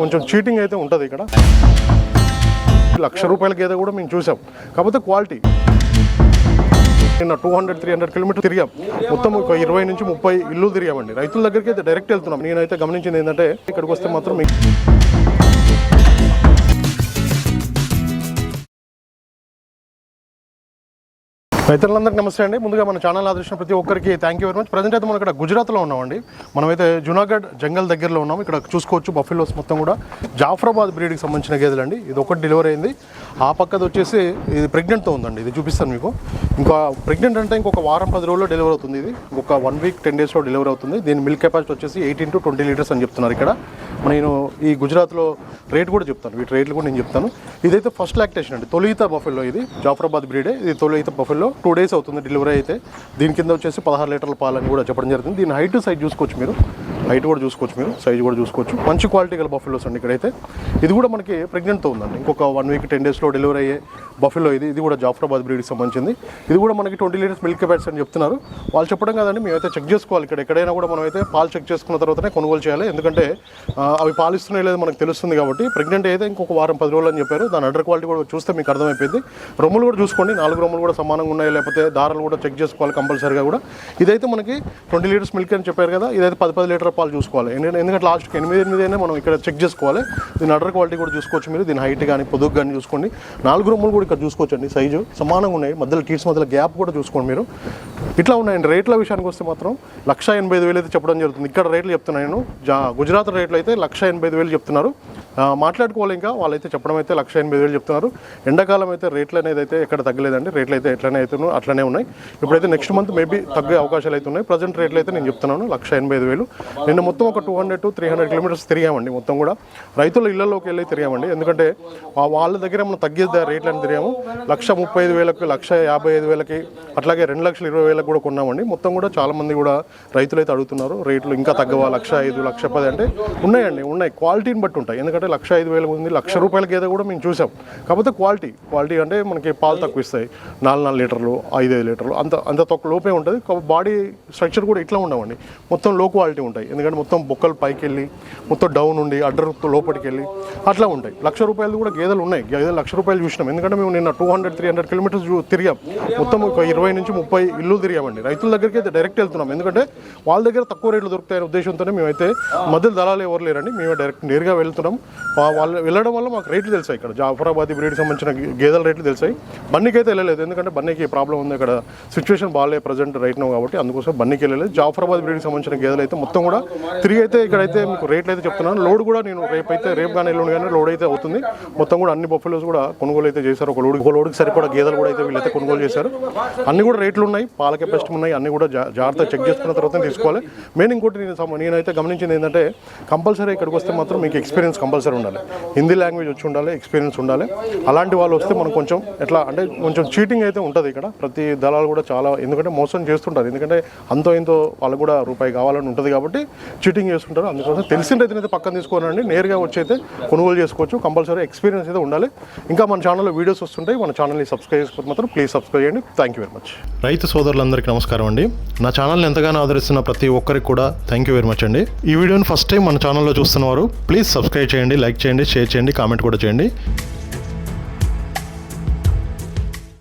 కొంచెం చీటింగ్ అయితే ఉంటుంది ఇక్కడ. లక్ష రూపాయల గేదె కూడా మేము చూసాం. కాకపోతే క్వాలిటీ నిన్న two hundred three hundred kilometre తిరిగాం. మొత్తం ఒక ఇరవై నుంచి ముప్పై ఇల్లు తిరిగామండి. రైతుల దగ్గరికి అయితే డైరెక్ట్ వెళ్తున్నాం. నేనైతే గమనించింది ఏంటంటే ఇక్కడికి వస్తే మాత్రం రైతులందరికీ నమస్తే అండి. ముందుగా మన ఛానల్ ఆదర్శించిన ప్రతి ఒక్కరికి thank you very much present అయితే మనం ఇక్కడ గుజరాత్లో ఉన్నామండి. మనమైతే జునాగఢ్ జంగల్ దగ్గరలో ఉన్నాం. ఇక్కడ చూసుకోవచ్చు బఫెలోస్ మొత్తం కూడా. జాఫరాబాద్ బ్రీడ్కి సంబంధించిన గేదెలు అండి ఇది ఒకటి డెలివరీ అయింది. ఆ పక్కది వచ్చేసి ఇది ప్రెగ్నెంట్తో ఉందండి. ఇది చూపిస్తాను మీకు. ఇంకా ప్రెగ్నెంట్ అంటే ఇంకొక వారం పది రోజుల్లో డెలివరీ అవుతుంది ఇది. ఇంకొక వన్ వీక్ టెన్ డేస్లో డెలివరీ అవుతుంది. దీని మిల్క్ కెపాసిటీ వచ్చేసి ఎయిటీన్ టు ట్వంటీ లీటర్స్ అని చెప్తున్నారు ఇక్కడ. నేను ఈ గుజరాత్లో రేట్ కూడా చెప్తాను. వీటి రేట్లు కూడా నేను చెప్తాను. ఇదైతే ఫస్ట్ లాక్టేషన్ అండి. తొలిత బఫెల్లో ఇది. జాఫరాబాద్ బ్రీడే ఇది తొలిత బఫెల్లో టూ డేస్ అవుతుంది డెలివరీ అయితే. దీని కింద వచ్చేసి పదహారు లీటర్ల పాలని కూడా చెప్పడం జరుగుతుంది దీని హైట్ సైజ్ చూసుకోవచ్చు మీరు. హైట్ కూడా చూసుకోవచ్చు మీరు సైజ్ కూడా చూసుకోవచ్చు. మంచి క్వాలిటీ గల బఫెలోస్ అండి ఇక్కడైతే. ఇది కూడా మనకి ప్రెగ్నెంట్తో ఉందండి. ఇంకొక వన్ వీక్ టెన్ డేస్లో డెలివరీ అయ్యే బఫెలో ఇది. ఇది కూడా జాఫరాబాద్ బ్రీడ్కి సంబంధించింది. ఇది కూడా మనకి ట్వంటీ లీటర్స్ మిల్క్ కెపాసిటీ అని చెప్తున్నారు. వాళ్ళు చెప్పడం కాదండి మేమైతే చెక్ చేసుకోవాలి ఇక్కడ. ఎక్కడైనా కూడా మనం అయితే పాలు చెక్ చేసుకున్న తర్వాతనే కొనుగోలు చేయాలి. ఎందుకంటే అవి పాలిస్తున్నాయి లేదో మనకు తెలుస్తుంది కాబట్టి ప్రెగ్నెంట్ అయితే ఇంకొక వారం పది రోజులు అని చెప్పారు. దాని అండర్ క్వాలిటీ కూడా చూస్తే మీకు అర్థమైపోయింది. రొమ్ములు కూడా చూసుకోండి. నాలుగు రొమ్ములు కూడా సమానంగా ఉన్నాయో. లేకపోతే దారాలు కూడా చెక్ చేసుకోవాలి కంపల్సరీగా కూడా. ఇదైతే మనకి ట్వంటీ లీటర్స్ మిల్క్ అని చెప్పారు కదా. ఇదైతే పది పది లీటర్ పాలు చూసుకోవాలి. ఎందుకంటే ఎందుకంటే లాస్ట్కి ఎనిమిది ఎనిమిది అయినా మనం ఇక్కడ చెక్ చేసుకోవాలి. దీని అడర్ క్వాలిటీ కూడా చూసుకోవచ్చు మీరు. దీని హైట్ కానీ పొదుగు కానీ చూసుకోండి. నాలుగు రూములు కూడా ఇక్కడ చూసుకోవచ్చు అండి సైజు సమానంగా ఉన్నాయి. మధ్యలో టీట్స్ మధ్యలో గ్యాప్ కూడా చూసుకోండి మీరు. ఇట్లా ఉన్నాయండి. రేట్ల విషయానికి వస్తే మాత్రం లక్ష ఎనభై ఐదు వేలు అయితే చెప్పడం జరుగుతుంది. ఇక్కడ రేట్లు చెప్తున్నాను నేను. జా గుజరాత్ రేట్లు అయితే లక్ష ఎనభై ఐదు వేలు చెప్తున్నారు. మాట్లాడుకోవాలి ఇంకా. వాళ్ళైతే చెప్పడం అయితే లక్ష ఎనభై వేలు చెప్తున్నారు. ఎండాకాలం అయితే రేట్లు అనేది అయితే ఎక్కడ తగ్గలేదండి. రేట్లు అయితే ఎట్లనే అయితే అట్లనే ఉన్నాయి. ఇప్పుడైతే నెక్స్ట్ మంత్ మేబీ తగ్గే అవకాశాలు అయితే ఉన్నాయి. ప్రజెంట్ రేట్లు అయితే నేను చెప్తున్నాను. లక్ష ఎనభై ఐదు వేలు. నిన్న మొత్తం ఒక two hundred to three hundred kilometres తిరిగామండి మొత్తం కూడా. రైతుల ఇళ్ళలోకి వెళ్ళి తిరిగామండి. ఎందుకంటే వాళ్ళ దగ్గర మనం తగ్గే రేట్లను తిరిగాము. లక్ష ముప్పై ఐదు వేలకు లక్ష యాభై ఐదు వేలకి అట్లాగే రెండు లక్షల ఇరవై వేలకు కూడా కొన్నామండి. మొత్తం కూడా చాలామంది కూడా రైతులు అయితే అడుగుతున్నారు రేట్లు ఇంకా తగ్గవా లక్ష ఐదు లక్ష పది అంటే ఉన్నాయండి ఉన్నాయి. క్వాలిటీని బట్టి ఉంటాయి. ఎందుకంటే లక్ష ఐదు వేలకు ఉంది లక్ష రూపాయల గేదె కూడా మేము చూసాం. కాకపోతే క్వాలిటీ క్వాలిటీ అంటే మనకి పాలు తక్కువ ఇస్తాయి. నాలుగు నాలుగు లీటర్లు ఐదు ఐదు లీటర్లు అంత అంత తక్కువ లోపే ఉంటుంది. బాడీ స్ట్రక్చర్ కూడా ఇట్లా ఉండవండి. మొత్తం లో క్వాలిటీ ఉంటాయి. ఎందుకంటే మొత్తం బొక్కలు పైకి వెళ్ళి మొత్తం డౌన్ ఉండి అడ్డర్ లోపలికి వెళ్ళి అట్లా ఉంటాయి. లక్ష రూపాయలు కూడా గేదెలు ఉన్నాయి. గేదెలు లక్ష రూపాయలు చూసినాం. ఎందుకంటే మేము నిన్న two hundred three hundred kilometres తిరిగాం. మొత్తం ఒక ఇరవై నుంచి ముప్పై ఇల్లు తిరిగామండి. రైతుల దగ్గరికి అయితే డైరెక్ట్ వెళ్తున్నాం. ఎందుకంటే వాళ్ళ దగ్గర తక్కువ రేట్లు దొరుకుతాయనే ఉద్దేశంతోనే మేమైతే మధ్యలో దళాలు ఎవరు లేరండి. మేము డైరెక్ట్ నేరుగా వెళ్తున్నాం. వాళ్ళు వెళ్ళడం వల్ల మాకు రేట్లు తెలుసాయి ఇక్కడ. జాఫరాబాద్ బ్రీడ్ సంబంధించిన గేదెల రేట్లు తెలుసాయి. బన్నీకి అయితే వెళ్ళలేదు. ఎందుకంటే బన్నీకి ప్రాబ్లం ఉంది. ఇక్కడ సిచ్యువేషన్ బాగాలే ప్రజెంట్ రైట్ నో కాబట్టి అందుకోసం బన్నీకి వెళ్ళలేదు. జాఫరాబాద్ బ్రీడ్కి సంబంధించిన గేదెలు అయితే మొత్తం కూడా తిరిగి అయితే ఇక్కడైతే మీకు రేట్లు అయితే చెప్తున్నాను. లోడ్ కూడా నేను రేపు అయితే రేపు కానీ ఎల్లుండి కానీ లోడ్ అయితే అవుతుంది. మొత్తం కూడా అన్ని బొఫెలోస్ కూడా కొనుగోలు అయితే చేశారు. ఒక లోడ్ ఒక లోడ్కి సరిపడా గేదెలు కూడా అయితే వీళ్ళైతే కొనుగోలు చేశారు. అన్ని కూడా రేట్లు ఉన్నాయి పాల కెపాసిటీ ఉన్నాయి అన్ని కూడా జాగ్రత్త జాగ్రత్తగా చెక్ చేసుకున్న తర్వాత తీసుకోవాలి. మెయిన్ ఇంకోటి నేను నేనైతే గమనించింది ఏంటంటే కంపల్సరీ ఇక్కడికి వస్తే మాత్రం మీకు ఎక్స్పీరియన్స్ కంపల్సరీ ఉండాలి. హిందీ లాంగ్వేజ్ వచ్చి ఉండాలి ఎక్స్పీరియన్స్ ఉండాలి. అలాంటి వాళ్ళు వస్తే మనం కొంచెం ఎట్లా అంటే కొంచెం చీటింగ్ అయితే ఉంటుంది ఇక్కడ. ప్రతి దళాలు కూడా చాలా ఎందుకంటే మోసం చేస్తుంటారు. ఎందుకంటే అంతో ఇంతో వాళ్ళకు కూడా రూపాయి కావాలని ఉంటుంది కాబట్టి చీటింగ్ చేస్తుంటారు అందుకోసం తెలిసిన రైతునైతే పక్కన తీసుకోనండి. నేరుగా వచ్చి అయితే కొనుగోలు చేసుకోవచ్చు. కంపల్సరీ ఎక్స్పీరియన్స్ అయితే ఉండాలి. ఇంకా మన ఛానల్లో వీడియోస్ వస్తుంటాయి. మన ఛానల్ని సబ్స్క్రైబ్ చేసుకోవచ్చు మాత్రం ప్లీజ్ సబ్స్క్రైబ్ చేయండి. థ్యాంక్ యూ వెరీ మచ్ రైతు సోదరులందరికీ నమస్కారం అండి. నా ఛానల్ని ఎంతగానో ఆదరిస్తున్న ప్రతి ఒక్కరికి కూడా థ్యాంక్ యూ వెరీ మచ్ అండి. ఈ వీడియోని ఫస్ట్ టైం మన ఛానల్లో చూస్తున్నవారు ప్లీజ్ సబ్స్క్రైబ్ చేయండి లైక్ చేయండి షేర్ చేయండి కామెంట్ కూడా చేయండి.